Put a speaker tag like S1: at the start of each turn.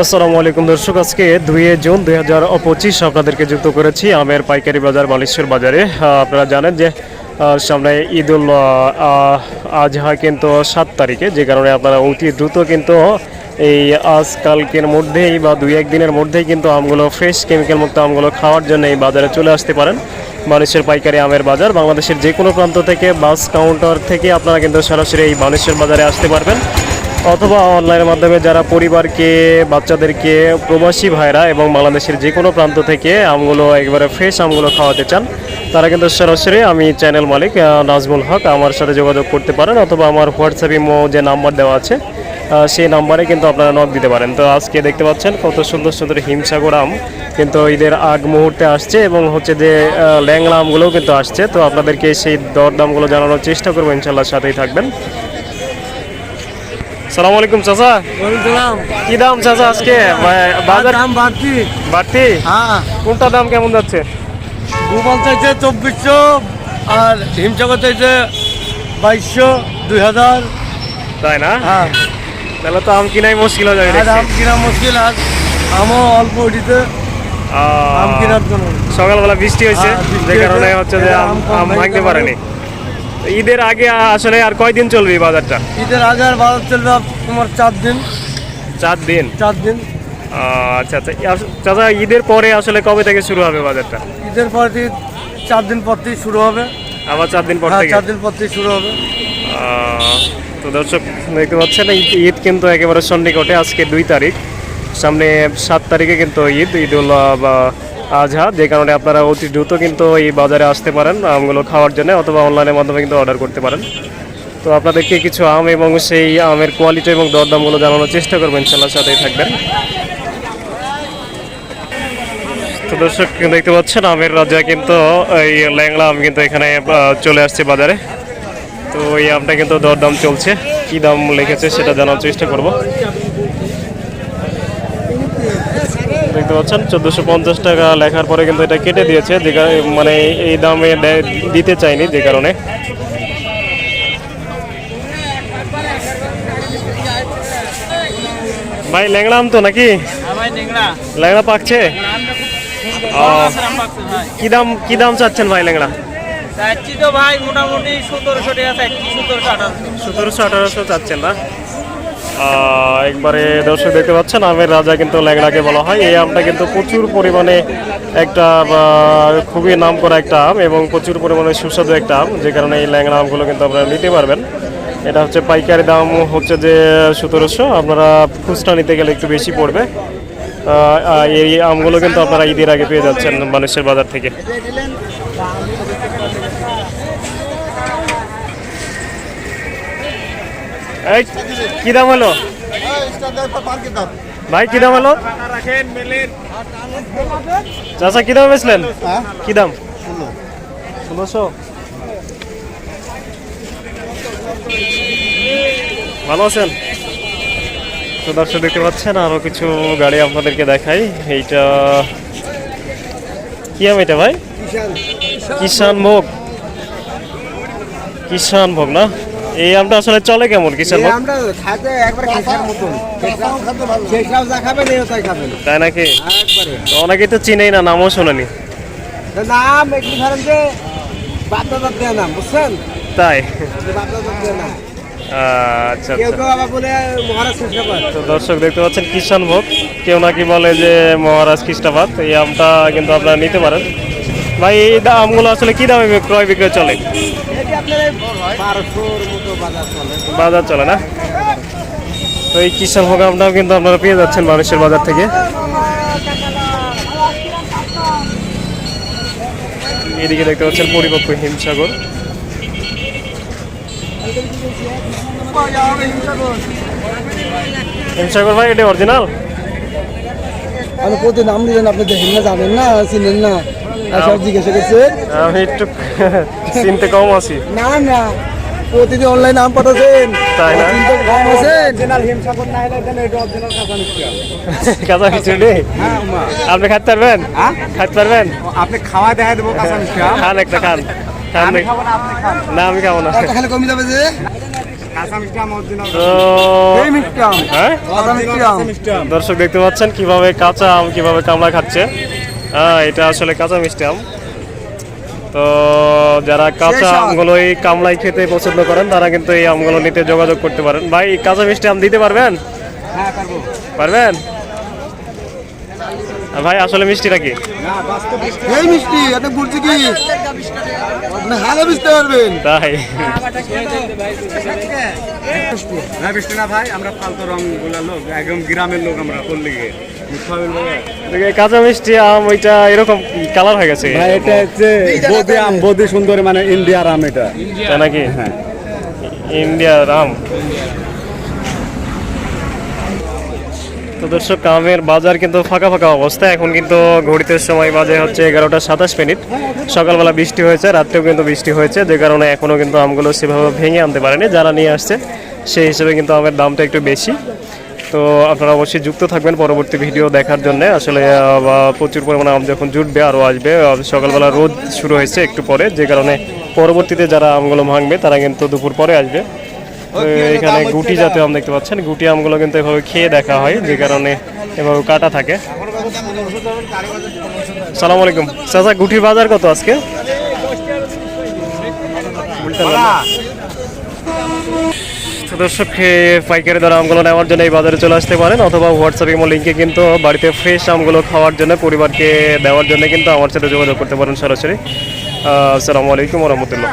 S1: আসসালামু আলাইকুম দর্শক আজকে দুই জুন দুই হাজার পঁচিশ আপনাদেরকে যুক্ত করেছি আমের পাইকারি বাজার বালেশ্বর বাজারে। আপনারা জানেন যে সামনে ঈদ উল আহ, আজহা কিন্তু সাত তারিখে যে কারণে আপনারা অতি দ্রুত কিন্তু এই আজকালকের মধ্যেই বা দুই একদিনের মধ্যেই কিন্তু আমগুলো ফ্রেশ কেমিক্যাল মুক্ত আমগুলো খাওয়ার জন্য এই বাজারে চলে আসতে পারেন। মানুষের পাইকারি আমের বাজার বাংলাদেশের যে কোনো প্রান্ত থেকে বাস কাউন্টার থেকে আপনারা কিন্তু সরাসরি এই মানুষের বাজারে আসতে পারবেন। অথবা অনলাইনের মাধ্যমে যারা পরিবারকে, বাচ্চাদেরকে, প্রবাসী ভাইরা এবং বাংলাদেশের যে কোনো প্রান্ত থেকে আমগুলো একবারে ফ্রেশ আমগুলো খাওয়াতে চান, তারা কিন্তু সরাসরি আমি চ্যানেল মালিক নাজমুল হক আমার সাথে যোগাযোগ করতে পারেন অথবা আমার হোয়াটসঅ্যাপ ইমো যে নাম্বার দেওয়া আছে সেই নাম্বারে কিন্তু আপনারা নক দিতে পারেন। তো আজকে দেখতে পাচ্ছেন কত সুন্দর সুন্দর হিমসাগর আম কিন্তু ঈদের আগ মুহূর্তে আসছে এবং হচ্ছে যে ল্যাংলা আমগুলোও কিন্তু আসছে। তো আপনাদেরকে সেই দরদামগুলো জানানোর চেষ্টা করব ইনশাল্লাহ সাথেই থাকবেন। সালাম আলাইকুম চাচা। কি দাম চাচা আজকে? বাজার
S2: দাম বাড়তি।
S1: বাড়তি?
S2: হ্যাঁ।
S1: কোনটা দাম কেমন যাচ্ছে?
S2: গোপাল চাইছে চব্বিশশো আর হিমসাগর চাইছে বাইশশো দুই হাজার
S1: তাই না?
S2: হ্যাঁ।
S1: তাহলে তো আম কিনাই মুশকিল হয়ে যাবে
S2: আম কিনা মুশকিল আর আমও অল্প উঠিতে আম কেনার জন্য।
S1: সকালবেলা বৃষ্টি হয়েছে
S2: হ্যাঁ,
S1: যে কারণে হচ্ছে যে আম
S2: ভাঙতে পারেনি।
S1: ঈদের আগে আসলে আর কয়দিন চলবে এই বাজারটা?
S2: ঈদের আগে আর বাজার চলবে তোমার চার দিন।
S1: চার দিন?
S2: চার দিন।
S1: আচ্ছা আচ্ছা। চাচা ঈদের পরে আসলে কবে থেকে শুরু হবে বাজারটা?
S2: ঈদের পর থেকে চার দিন পর থেকে শুরু হবে।
S1: আবার চার দিন পর
S2: হ্যাঁ
S1: থেকে?
S2: চার দিন পর থেকে শুরু হবে।
S1: তো দর্শক দেখতে পাচ্ছেন ঈদ কিন্তু একেবারে সন্নিকটে আজকে দুই তারিখ। সামনে সাত তারিখে কিন্তু ঈদ ঈদ উল বা আজহা যে কারণে আপনারা অতি দ্রুত কিন্তু এই বাজারে আসতে পারেন আমগুলো খাওয়ার জন্য অথবা অনলাইনের মাধ্যমে কিন্তু অর্ডার করতে পারেন। তো আপনাদেরকে কিছু আম এবং সেই আমের কোয়ালিটি এবং দরদামগুলো জানানোর চেষ্টা করবেন ইনশাল্লাহ সাথেই থাকবেন। তো দর্শক, দেখতে পাচ্ছেন, আমের রাজা কিন্তু এই ল্যাংড়া আম কিন্তু এখানে চলে আসছে বাজারে। তো এই আমটা কিন্তু দরদাম চলছে। কি দাম লিখেছে সেটা জানার চেষ্টা করব। দেখতে পাচ্ছেন চোদ্দোশো পঞ্চাশ টাকা লেখার পরে কিন্তু এটা কেটে দিয়েছে যে মানে এই দামে দিতে চাইনি যে কারণে। ভাই ল্যাংড়া আম তো নাকি? ল্যাংড়া। পাকছে? কি দাম কি দাম চাচ্ছেন ভাই ল্যাংড়া?
S3: চাচ্ছি তো ভাই মোটামুটি সতেরোশো টাকা সতেরোশো আঠারোশো।
S1: সতেরোশো আঠারোশো চাচ্ছেন না? একবারে দর্শক দেখতে পাচ্ছেন, আমের রাজা কিন্তু ল্যাংড়াকে বলা হয়। এই আমটা কিন্তু প্রচুর পরিমাণে একটা খুবই নাম করা একটা আম এবং প্রচুর পরিমাণে সুস্বাদু একটা আম, যে কারণে এই ল্যাংড়া আমগুলো কিন্তু আপনারা নিতে পারবেন। এটা হচ্ছে পাইকারি দাম হচ্ছে যে সতেরোশো, আপনারা খুচরা নিতে গেলে একটু বেশি পড়বে। এই আমগুলো কিন্তু আপনারা ঈদের আগে পেয়ে যাচ্ছেন মানুষের বাজার থেকে। এই কি দাম হলো? ভাই কি দাম হলো? চাচা কি দাম বেচলেন? কি দাম? ষোলোশো। ভালো আছেন? তো দর্শক দেখতে পাচ্ছেন আরও কিছু গাড়ি আপনাদেরকে দেখাই। এইটা কি আম এটা ভাই? কিষান ভোগ। কিষান ভোগ না? এই আমটা আসলে চলে কেমন?
S2: আমরা খাতে একবার খেসার খেসাও যা খাবেন এও তাই খাবেন।
S1: তাই নাকি?
S2: একবারে।
S1: তো অনেকেই তো চিনেই না নামও শোনেনি।
S2: নাম একটু ধরেন যে বাপদাদার নাম বুঝছেন?
S1: তাই?
S2: বাপদাদার নাম।
S1: আচ্ছা আচ্ছা। তো দর্শক দেখতে পাচ্ছেন কিষান ভোগ। কেউ নাকি বলে যে মহারাজ খ্রিস্টাবাদ এই আমটা কিন্তু আপনারা নিতে পারেন। ভাই এই দা- আমগুলো আসলে কি দামে ক্রয় বিক্রয় চলে?
S2: বাজার চলে
S1: না? তো এই কিষান ভোগ আমটাও কিন্তু আপনারা পেয়ে যাচ্ছেন মানুষের বাজার থেকে। এদিকে দেখতে পাচ্ছেন পরিপক্ক হিমসাগর। হিমসাগর ভাই এটা অরিজিনাল
S2: আমি প্রতি নাম দিলেন আপনি দেখেন না জানেন না চিনেন না। সব জিজ্ঞাসা করছে?
S1: আমি একটু চিনতে কম আছি।
S2: না না। প্রতিদিন অনলাইন নাম পাঠাচ্ছেন।
S1: তাই না?
S2: চিনতে কম আছেন। অরিজিনাল হিমসাগর না হলে দেন এটা অরিজিনাল কাঁচা মিষ্টি।
S1: কাঁচা খিচুড়ি আপনি খাইতে পারবেন? খাইতে পারবেন?
S2: আপনি খাওয়া দেখা দেবো কাঁচা মিষ্টি
S1: খান একটা খান। না আমি খাব না।
S2: খালি কমে যাবে যে? আম
S1: হ্যাঁ?
S2: আম।
S1: দর্শক দেখতে পাচ্ছেন কীভাবে কাঁচা আম কীভাবে কামড়া খাচ্ছে। হ্যাঁ এটা আসলে কাঁচা মিষ্টি আম। তো যারা কাঁচা
S2: আমগুলো এই
S1: আমগুলোই কামলাই খেতে পছন্দ করেন তারা কিন্তু এই আমগুলো নিতে যোগাযোগ করতে পারেন। ভাই কাঁচা মিষ্টি আম দিতে পারবেন? পারবেন? আর ভাই আসলে মিষ্টিটা কি?
S2: এই মিষ্টি আপনি বলছি কি? আপনি হালে বুঝতে পারবেন।
S1: তাই?
S4: না বৃষ্টি না ভাই আমরা ফালতু রংগুলা লোক একদম গ্রামের লোক আমরা গিয়ে
S1: কাঁচা মিষ্টি আম ওইটা এরকম কালার হয়ে গেছে।
S4: ভাই এটা হচ্ছে বদি আম বদি সুন্দর মানে ইন্ডিয়ার আম এটা।
S1: নাকি?
S4: হ্যাঁ।
S1: ইন্ডিয়ার আম। তো দর্শক, আমের বাজার কিন্তু ফাঁকা ফাঁকা অবস্থা। এখন কিন্তু ঘড়িতে সময় বাজে হচ্ছে এগারোটা সাতাশ মিনিট। সকালবেলা বৃষ্টি হয়েছে, রাত্রেও কিন্তু বৃষ্টি হয়েছে। যে কারণে এখনও কিন্তু আমগুলো সেভাবে ভেঙে আনতে পারেনি, যারা নিয়ে আসছে, সেই হিসেবে কিন্তু আমের দামটা একটু বেশি। তো আপনারা অবশ্যই যুক্ত থাকবেন পরবর্তী ভিডিও দেখার জন্য। আসলে প্রচুর পরিমাণে আম যখন জুটবে, আরও আসবে সকালবেলা রোদ শুরু হয়েছে একটু পরে। যে কারণে পরবর্তীতে যারা আমগুলো ভাঙবে, তারা কিন্তু দুপুর পরে আসবে। এখানে গুটি জাতীয় আম দেখতে পাচ্ছেন। গুটি আমগুলো কিন্তু এভাবে খেয়ে দেখা হয় যে কারণে এভাবে কাটা থাকে। সালাম আলাইকুম। চাচা গুটির বাজার কত আজকে? দর্শক পাইকারি দর আমগুলো নেওয়ার জন্য এই বাজারে চলে আসতে পারেন অথবা হোয়াটসঅ্যাপ ইমো লিঙ্কে কিন্তু বাড়িতে ফ্রেশ আমগুলো খাওয়ার জন্য পরিবারকে দেওয়ার জন্য কিন্তু আমার সাথে যোগাযোগ করতে পারেন সরাসরি। আসসালামু আলাইকুম রহমতুল্লাহ।